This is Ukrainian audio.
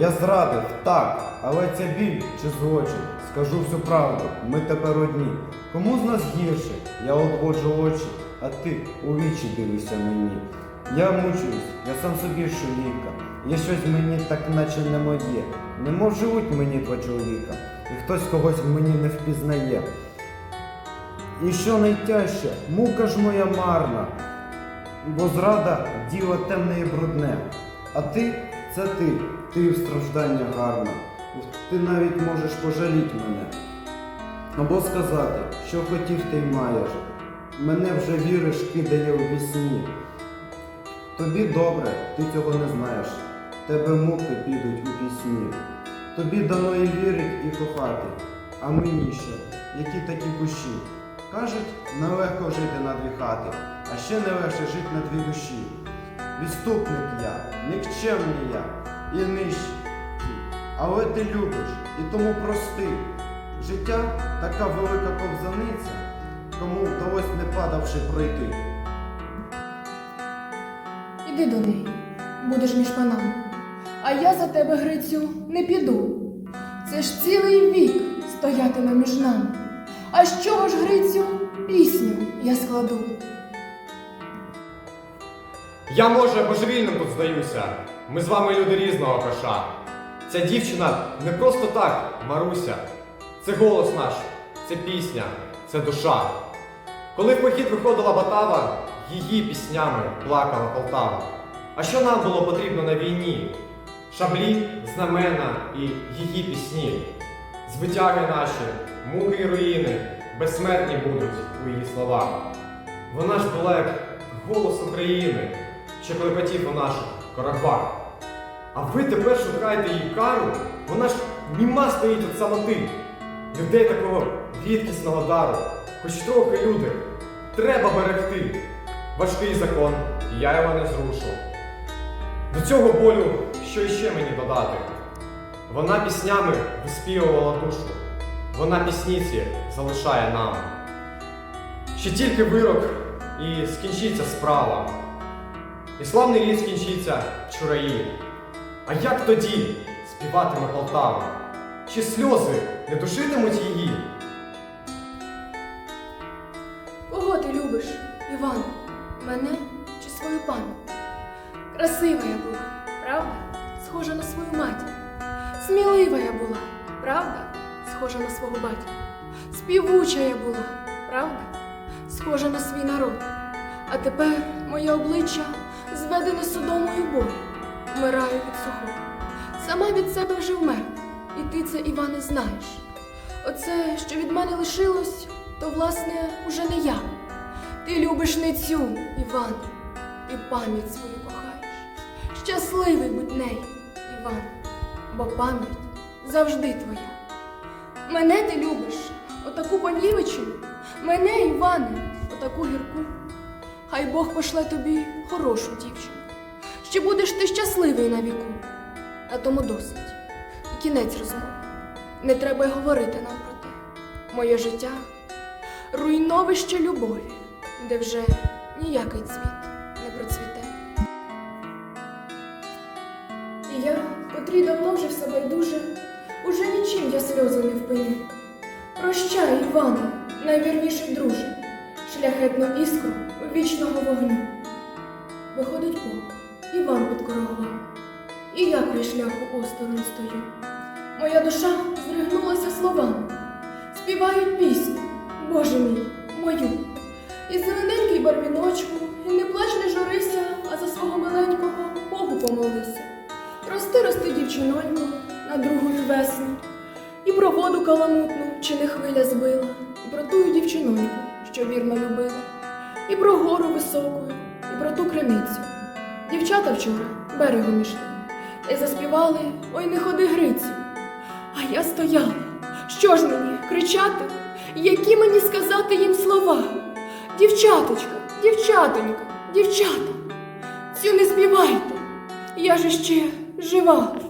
Я зрадив, так, але це біль чи злочин. Скажу всю правду, ми тепер одні. Кому з нас гірше? Я одводжу очі, а ти у вічі дивишся мені. Я мучуюсь, я сам собі шуліка. Є щось мені так наче не моє. Немов живуть мені два чоловіка, і хтось когось мені не впізнає. І що найтяжче, мука ж моя марна, бо зрада діло темне і брудне. А ти це ти, ти в страждання гарна. Ти навіть можеш пожаліти мене. Або сказати, що хотів ти й маєш. Мене вже віриш, кидає у вісні. Тобі добре, ти цього не знаєш. Тебе муки підуть у пісні. Тобі дано і вірить, і кохати, а мені ще, які такі кущі. Кажуть, нелегко жити на дві хати, а ще не легше жити на дві душі. Відступник я, нікчемний я і нижчий. Але ти любиш і тому прости. Життя така велика ковзаниця, кому вдалось не падавши пройти. Іди до неї, будеш між панами. А я за тебе, Грицю, не піду. Це ж цілий вік стоятиме між нами. А з чого ж, Грицю, пісню я складу? Я, може, божевільним тут здаюся. Ми з вами люди різного коша. Ця дівчина не просто так, Маруся. Це голос наш, це пісня, це душа. Коли в похід виходила Батава, її піснями плакала Полтава. А що нам було потрібно на війні? Шаблі, знамена і її пісні. Звитяги наші, муки і руїни, безсмертні будуть у її словах. Вона ж була як голос України, що клепотів у наших корабах. А ви тепер шукаєте її кару? Вона ж німа стоїть від самоти. Людей такого рідкісного дару, хоч трохи люди, треба берегти. Важкий закон, і я його не зрушу. До цього болю, що іще мені додати? Вона піснями виспівувала душу. Вона пісніці залишає нам. Ще тільки вирок і скінчиться справа. І славний рід скінчиться чураї. А як тоді співатиме Полтава? Чи сльози не душитимуть її? Кого ти любиш, Іван? Мене чи свою пам'ять? Красива я була, правда? Схожа на свою матір. Смілива я була, правда? Схожа на свого батька. Співуча я була, правда? Схожа на свій народ. А тепер моє обличчя зведене судомою болю. Вмираю від сухого. Сама від себе вже вмерла. І ти це, Іване, знаєш. Оце, що від мене лишилось, то, власне, уже не я. Ти любиш не цю, Іван, ти пам'ять свою кохаєш. Щасливий будь нею, Іван, бо пам'ять завжди твоя. Мене ти любиш, отаку понівечену, мене, Іване, отаку гірку. Хай Бог пошле тобі хорошу дівчину. Ще будеш ти щасливий на віку. На тому досить. І кінець розмови. Не треба й говорити нам про те. Моє життя руйновище любові, де вже ніякий цвіт не процвіте. І я, котрій давно вже все байдуже, уже нічим я сльози не впиню. Прощай, Іване, найвірніший друже, шляхетну іскру вічного вогню. Виходить Бог, Іван підкорогував, і я край шляху осторонь стою. Моя душа зригнулася словами, співають пісню, Боже мій, мою. І зелененький барвіночку, і не плач, не журися, а за свого миленького Богу помолися. Рости, рости, дівчинонько, на другою весну, і про воду каламутну, чи не хвиля збила, і про тую дівчиноньку, що вірно любила, і про гору високу, і про ту криницю. Дівчата вчора берегом ішли, та заспівали Ой, не ходи Грицю. А я стояла. Що ж мені кричати? Які мені сказати їм слова? Дівчаточка, дівчатонька, дівчата, цю не співайте. Я ж ще жива.